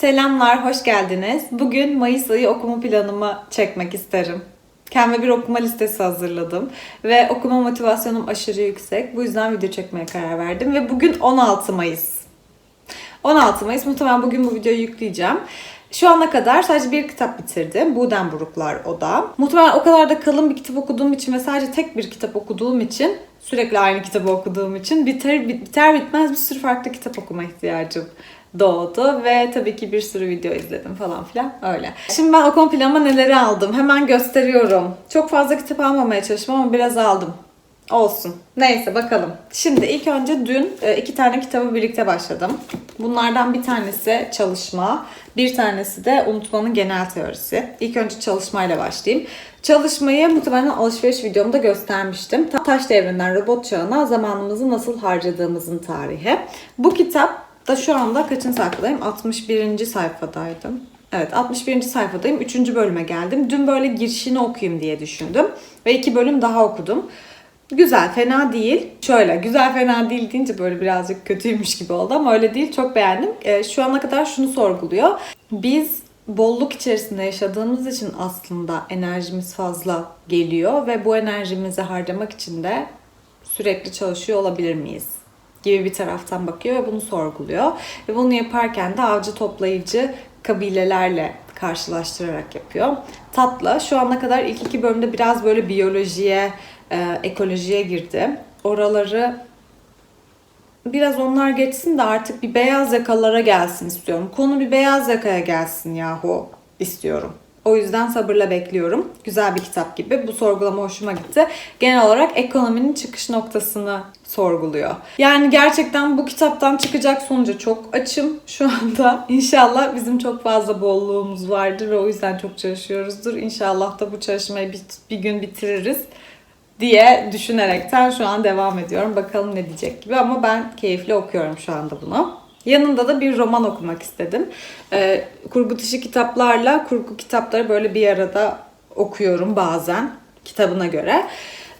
Selamlar, hoş geldiniz. Bugün Mayıs ayı okuma planımı çekmek isterim. Kendime bir okuma listesi hazırladım ve okuma motivasyonum aşırı yüksek. Bu yüzden video çekmeye karar verdim ve bugün 16 Mayıs. 16 Mayıs muhtemelen bugün bu videoyu yükleyeceğim. Şu ana kadar sadece bir kitap bitirdim. Budenbruklar o da. Muhtemelen o kadar da kalın bir kitap okuduğum için ve sadece tek bir kitap okuduğum için sürekli aynı kitabı okuduğum için biter, biter bitmez bir sürü farklı kitap okuma ihtiyacım doğdu ve tabii ki bir sürü video izledim falan filan öyle. Şimdi ben okuma planıma neleri aldım hemen gösteriyorum. Çok fazla kitap almamaya çalıştım ama biraz aldım. Olsun. Neyse bakalım. Şimdi ilk önce dün e, iki tane kitabı birlikte başladım. Bunlardan bir tanesi çalışma, bir tanesi de unutmanın genel teorisi. İlk önce çalışmayla başlayayım. Çalışmayı muhtemelen alışveriş videomda göstermiştim. Ta- Taş devrinden robot çağına zamanımızı nasıl harcadığımızın tarihi. Bu kitap da şu anda kaçıncı sayfadayım? 61. sayfadaydım. Evet 61. sayfadayım. 3. bölüme geldim. Dün böyle girişini okuyayım diye düşündüm. Ve iki bölüm daha okudum. Güzel, fena değil. Şöyle, güzel fena değil deyince böyle birazcık kötüymüş gibi oldu ama öyle değil. Çok beğendim. Ee, şu ana kadar şunu sorguluyor. Biz bolluk içerisinde yaşadığımız için aslında enerjimiz fazla geliyor ve bu enerjimizi harcamak için de sürekli çalışıyor olabilir miyiz? Gibi bir taraftan bakıyor ve bunu sorguluyor. Ve bunu yaparken de avcı toplayıcı kabilelerle karşılaştırarak yapıyor. Tatlı. Şu ana kadar ilk iki bölümde biraz böyle biyolojiye, e, ekolojiye girdi. Oraları biraz onlar geçsin de artık bir beyaz yakalara gelsin istiyorum. Konu bir beyaz yakaya gelsin yahu istiyorum. O yüzden sabırla bekliyorum. Güzel bir kitap gibi. Bu sorgulama hoşuma gitti. Genel olarak ekonominin çıkış noktasını sorguluyor. Yani gerçekten bu kitaptan çıkacak sonuca çok açım şu anda. İnşallah bizim çok fazla bolluğumuz vardır ve o yüzden çok çalışıyoruzdur. İnşallah da bu çalışmayı bir, bir gün bitiririz diye düşünerekten şu an devam ediyorum. Bakalım ne diyecek gibi ama ben keyifli okuyorum şu anda bunu. Yanında da bir roman okumak istedim. Ee, kurgu dışı kitaplarla kurgu kitapları böyle bir arada okuyorum bazen kitabına göre.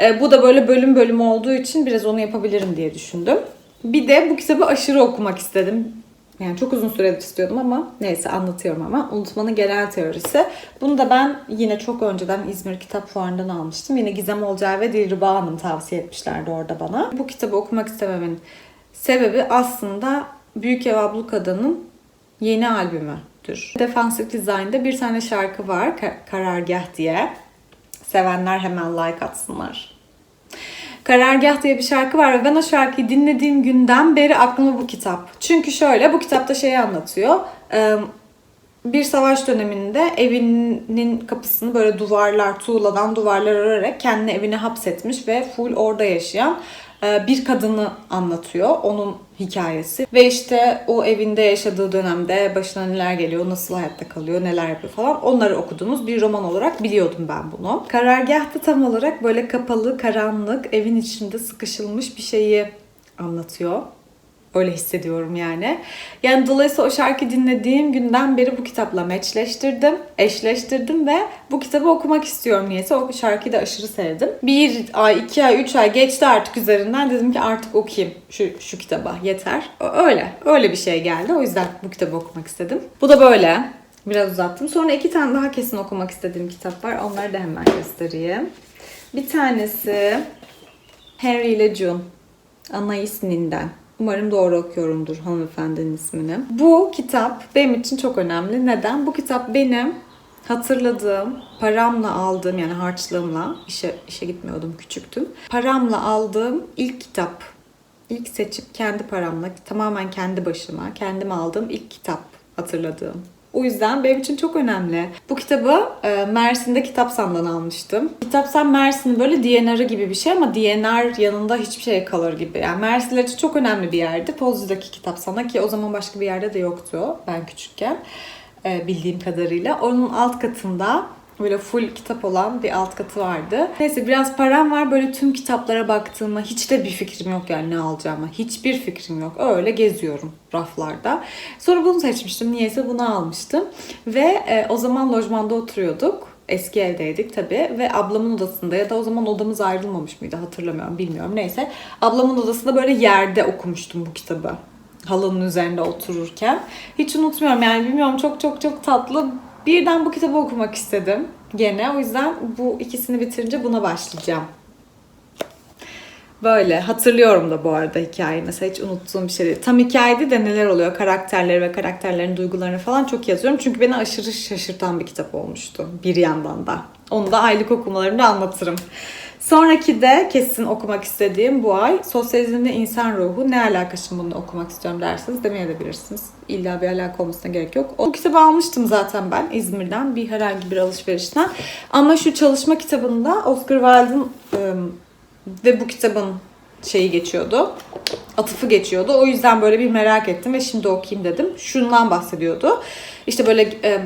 Ee, bu da böyle bölüm bölüm olduğu için biraz onu yapabilirim diye düşündüm. Bir de bu kitabı aşırı okumak istedim. Yani çok uzun süredir istiyordum ama neyse anlatıyorum ama. Unutmanın genel teorisi. Bunu da ben yine çok önceden İzmir Kitap Fuarı'ndan almıştım. Yine Gizem Olcay ve Dilruba Hanım tavsiye etmişlerdi orada bana. Bu kitabı okumak istememin sebebi aslında Büyük Ev Ablukada'nın yeni albümüdür. Defensive Design'da bir tane şarkı var Ka- Karargah diye. Sevenler hemen like atsınlar. Karargah diye bir şarkı var ve ben o şarkıyı dinlediğim günden beri aklıma bu kitap. Çünkü şöyle bu kitapta şeyi anlatıyor. Bir savaş döneminde evinin kapısını böyle duvarlar, tuğladan duvarlar örerek kendi evine hapsetmiş ve full orada yaşayan bir kadını anlatıyor. Onun hikayesi. Ve işte o evinde yaşadığı dönemde başına neler geliyor, nasıl hayatta kalıyor, neler yapıyor falan. Onları okuduğumuz bir roman olarak biliyordum ben bunu. Karargahta tam olarak böyle kapalı, karanlık, evin içinde sıkışılmış bir şeyi anlatıyor. Öyle hissediyorum yani. Yani dolayısıyla o şarkı dinlediğim günden beri bu kitapla meçleştirdim, eşleştirdim ve bu kitabı okumak istiyorum niyeyse. O şarkıyı da aşırı sevdim. Bir ay, iki ay, üç ay geçti artık üzerinden. Dedim ki artık okuyayım şu, şu kitaba yeter. Öyle, öyle bir şey geldi. O yüzden bu kitabı okumak istedim. Bu da böyle. Biraz uzattım. Sonra iki tane daha kesin okumak istediğim kitap var. Onları da hemen göstereyim. Bir tanesi Henry ile June. Anais Nin'den. Umarım doğru okuyorumdur hanımefendinin ismini. Bu kitap benim için çok önemli. Neden? Bu kitap benim hatırladığım, paramla aldığım yani harçlığımla, işe, işe gitmiyordum küçüktüm. Paramla aldığım ilk kitap. İlk seçip kendi paramla, tamamen kendi başıma, kendim aldığım ilk kitap hatırladığım. O yüzden benim için çok önemli. Bu kitabı e, Mersin'de Kitapsan'dan almıştım. Kitapsan Mersin'in böyle DNR'ı gibi bir şey ama DNR yanında hiçbir şey kalır gibi. Yani Mersinler için çok önemli bir yerdi. Pozcu'daki Kitapsan'a ki o zaman başka bir yerde de yoktu ben küçükken e, bildiğim kadarıyla. Onun alt katında Böyle full kitap olan bir alt katı vardı. Neyse biraz param var. Böyle tüm kitaplara baktığıma hiç de bir fikrim yok yani ne alacağıma. Hiçbir fikrim yok. Öyle geziyorum raflarda. Sonra bunu seçmiştim. Niyeyse bunu almıştım. Ve e, o zaman lojmanda oturuyorduk. Eski evdeydik tabii ve ablamın odasında ya da o zaman odamız ayrılmamış mıydı hatırlamıyorum bilmiyorum neyse. Ablamın odasında böyle yerde okumuştum bu kitabı. halının üzerinde otururken. Hiç unutmuyorum yani bilmiyorum çok çok çok tatlı. Birden bu kitabı okumak istedim gene. O yüzden bu ikisini bitirince buna başlayacağım. Böyle hatırlıyorum da bu arada hikayeyi. Mesela hiç unuttuğum bir şey değil. Tam hikayede de neler oluyor karakterleri ve karakterlerin duygularını falan çok yazıyorum. Çünkü beni aşırı şaşırtan bir kitap olmuştu bir yandan da. Onu da aylık okumalarımda anlatırım. Sonraki de kesin okumak istediğim bu ay Sosyalizmde İnsan Ruhu. Ne alaka şimdi bunu okumak istiyorum derseniz demeyebilirsiniz. İlla bir alaka olmasına gerek yok. O kitabı almıştım zaten ben İzmir'den bir herhangi bir alışverişten. Ama şu çalışma kitabında Oscar Wilde'ın ım, ve bu kitabın şeyi geçiyordu. Atıfı geçiyordu. O yüzden böyle bir merak ettim ve şimdi okuyayım dedim. Şundan bahsediyordu. İşte böyle e,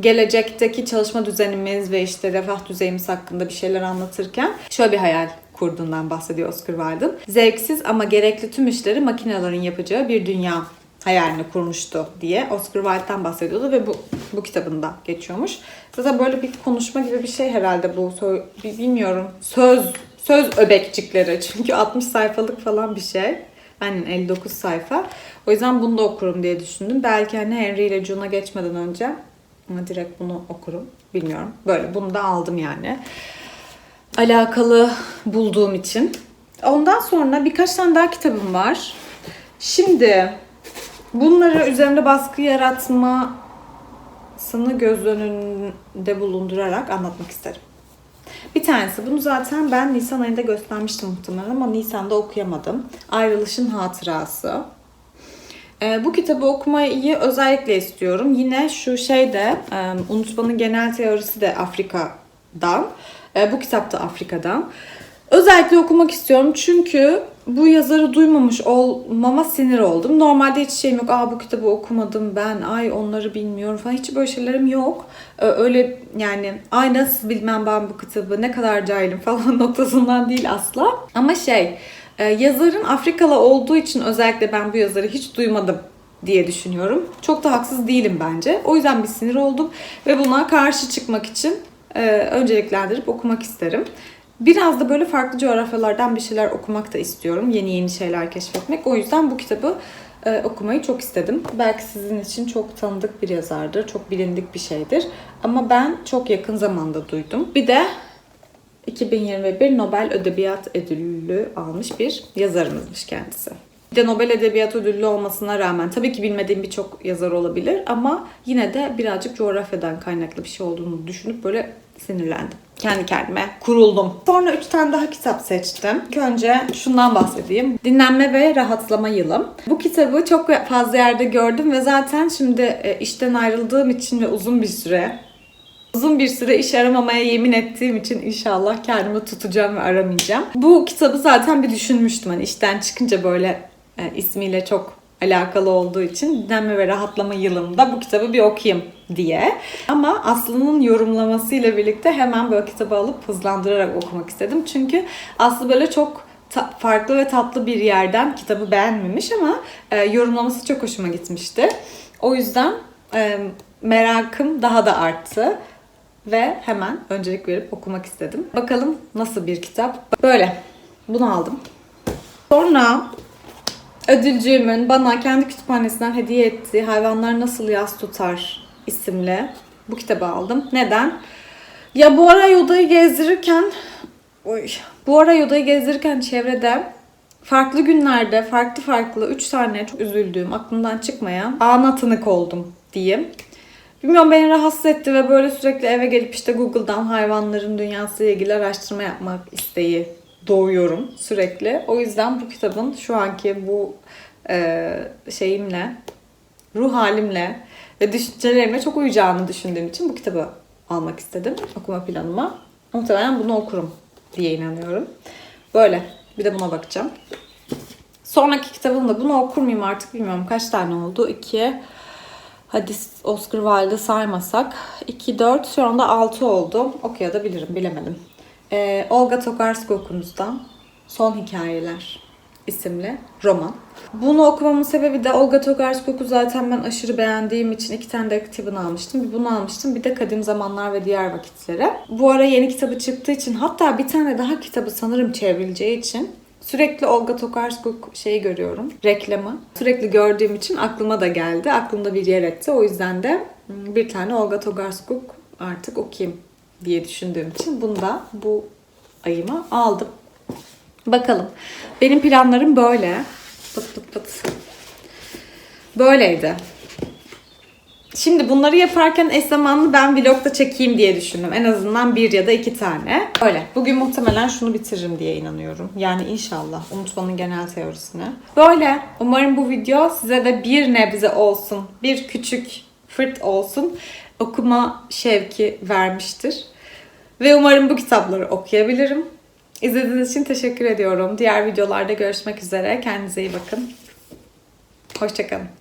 gelecekteki çalışma düzenimiz ve işte refah düzeyimiz hakkında bir şeyler anlatırken şöyle bir hayal kurduğundan bahsediyor Oscar Wilde'ın. Zevksiz ama gerekli tüm işleri makinelerin yapacağı bir dünya hayalini kurmuştu diye Oscar Wilde'dan bahsediyordu ve bu bu kitabında geçiyormuş. Zaten böyle bir konuşma gibi bir şey herhalde bu. Bilmiyorum. Söz söz öbekçikleri. Çünkü 60 sayfalık falan bir şey. Aynen 59 sayfa. O yüzden bunu da okurum diye düşündüm. Belki hani Henry ile June'a geçmeden önce direkt bunu okurum. Bilmiyorum. Böyle bunu da aldım yani. Alakalı bulduğum için. Ondan sonra birkaç tane daha kitabım var. Şimdi bunları üzerinde baskı yaratmasını göz önünde bulundurarak anlatmak isterim. Bir tanesi bunu zaten ben Nisan ayında göstermiştim muhtemelen ama Nisan'da okuyamadım. Ayrılışın Hatırası. Ee, bu kitabı okumayı özellikle istiyorum. Yine şu şeyde e, unutmanın genel teorisi de Afrika'dan. E, bu kitap da Afrika'dan. Özellikle okumak istiyorum çünkü bu yazarı duymamış olmama sinir oldum. Normalde hiç şeyim yok. Aa bu kitabı okumadım ben. Ay onları bilmiyorum falan. Hiç böyle şeylerim yok. Ee, Öyle yani ay nasıl bilmem ben bu kitabı ne kadar cahilim falan noktasından değil asla. Ama şey e, yazarın Afrikalı olduğu için özellikle ben bu yazarı hiç duymadım diye düşünüyorum. Çok da haksız değilim bence. O yüzden bir sinir oldum ve buna karşı çıkmak için e, önceliklendirip okumak isterim. Biraz da böyle farklı coğrafyalardan bir şeyler okumak da istiyorum. Yeni yeni şeyler keşfetmek. O yüzden bu kitabı e, okumayı çok istedim. Belki sizin için çok tanıdık bir yazardır. Çok bilindik bir şeydir. Ama ben çok yakın zamanda duydum. Bir de 2021 Nobel Edebiyat Ödülü almış bir yazarımızmış kendisi. Bir de Nobel Edebiyat Ödüllü olmasına rağmen tabii ki bilmediğim birçok yazar olabilir ama yine de birazcık coğrafyadan kaynaklı bir şey olduğunu düşünüp böyle sinirlendim. Kendi kendime kuruldum. Sonra üç tane daha kitap seçtim. İlk önce şundan bahsedeyim. Dinlenme ve Rahatlama Yılım. Bu kitabı çok fazla yerde gördüm ve zaten şimdi e, işten ayrıldığım için ve uzun bir süre Uzun bir süre iş aramamaya yemin ettiğim için inşallah kendimi tutacağım ve aramayacağım. Bu kitabı zaten bir düşünmüştüm. Hani işten çıkınca böyle e, ismiyle çok alakalı olduğu için dinlenme ve rahatlama yılımda bu kitabı bir okuyayım diye. Ama Aslı'nın yorumlamasıyla birlikte hemen böyle kitabı alıp hızlandırarak okumak istedim. Çünkü Aslı böyle çok ta- farklı ve tatlı bir yerden kitabı beğenmemiş ama e, yorumlaması çok hoşuma gitmişti. O yüzden e, merakım daha da arttı ve hemen öncelik verip okumak istedim. Bakalım nasıl bir kitap. Böyle. Bunu aldım. Sonra ödülcüğümün bana kendi kütüphanesinden hediye ettiği Hayvanlar Nasıl Yas Tutar isimli bu kitabı aldım. Neden? Ya bu ara Yoda'yı gezdirirken Oy. Bu ara Yoda'yı gezdirirken çevrede farklı günlerde farklı farklı 3 tane çok üzüldüğüm, aklımdan çıkmayan ana tanık oldum diyeyim. Bilmiyorum beni rahatsız etti ve böyle sürekli eve gelip işte Google'dan hayvanların dünyasıyla ilgili araştırma yapmak isteği doğuyorum sürekli. O yüzden bu kitabın şu anki bu e, şeyimle, ruh halimle ve düşüncelerimle çok uyacağını düşündüğüm için bu kitabı almak istedim okuma planıma. Muhtemelen bunu okurum diye inanıyorum. Böyle. Bir de buna bakacağım. Sonraki kitabımda bunu okur muyum artık bilmiyorum. Kaç tane oldu? 2 Hadi Oscar Wilde'ı saymasak. 2, 4 şu anda 6 oldu. Okuyabilirim bilemedim. Ee, Olga Tokarczuk-Okunuz'dan Son Hikayeler isimli roman. Bunu okumamın sebebi de Olga Tokarczuk zaten ben aşırı beğendiğim için iki tane de kitabını almıştım. Bir bunu almıştım bir de Kadim Zamanlar ve Diğer Vakitlere. Bu ara yeni kitabı çıktığı için hatta bir tane daha kitabı sanırım çevrileceği için Sürekli Olga Tokarczuk şeyi görüyorum. Reklamı. Sürekli gördüğüm için aklıma da geldi. Aklımda bir yer etti. O yüzden de hmm, bir tane Olga Tokarczuk artık okuyayım diye düşündüğüm için bunu da bu ayıma aldım. Bakalım. Benim planlarım böyle. Pıt pıt pıt. Böyleydi. Şimdi bunları yaparken eş zamanlı ben vlogda çekeyim diye düşündüm. En azından bir ya da iki tane. Öyle. Bugün muhtemelen şunu bitiririm diye inanıyorum. Yani inşallah. Unutmanın genel teorisini. Böyle. Umarım bu video size de bir nebze olsun, bir küçük fırt olsun okuma şevki vermiştir. Ve umarım bu kitapları okuyabilirim. İzlediğiniz için teşekkür ediyorum. Diğer videolarda görüşmek üzere. Kendinize iyi bakın. Hoşçakalın.